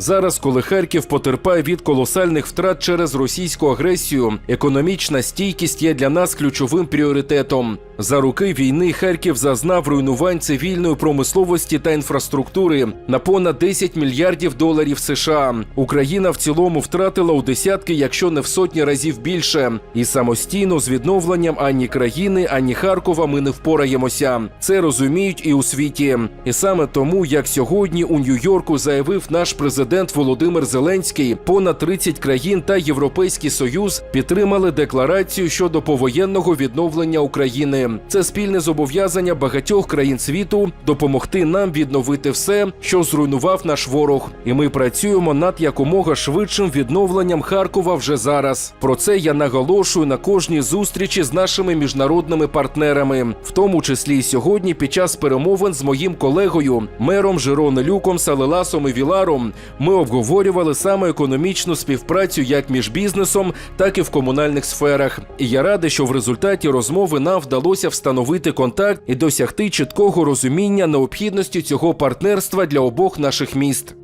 Зараз, коли Харків потерпає від колосальних втрат через російську агресію, економічна стійкість є для нас ключовим пріоритетом. За роки війни Харків зазнав руйнувань цивільної промисловості та інфраструктури на понад 10 мільярдів доларів США. Україна в цілому втратила у десятки, якщо не в сотні разів більше. І самостійно з відновленням ані країни, ані Харкова ми не впораємося. Це розуміють і у світі. І саме тому, як сьогодні у Нью-Йорку заявив наш президент Володимир Зеленський, понад 30 країн та Європейський Союз підтримали декларацію щодо повоєнного відновлення України. Це спільне зобов'язання багатьох країн світу допомогти нам відновити все, що зруйнував наш ворог. І ми працюємо над якомога швидшим відновленням Харкова вже зараз. Про це я наголошую на кожній зустрічі з нашими міжнародними партнерами, в тому числі і сьогодні під час перемовин з моїм колегою, мером Жироне Люком Салеласом і Віларом. Ми обговорювали саме економічну співпрацю як між бізнесом, так і в комунальних сферах. І я радий, що в результаті розмови нам вдалося встановити контакт і досягти чіткого розуміння необхідності цього партнерства для обох наших міст.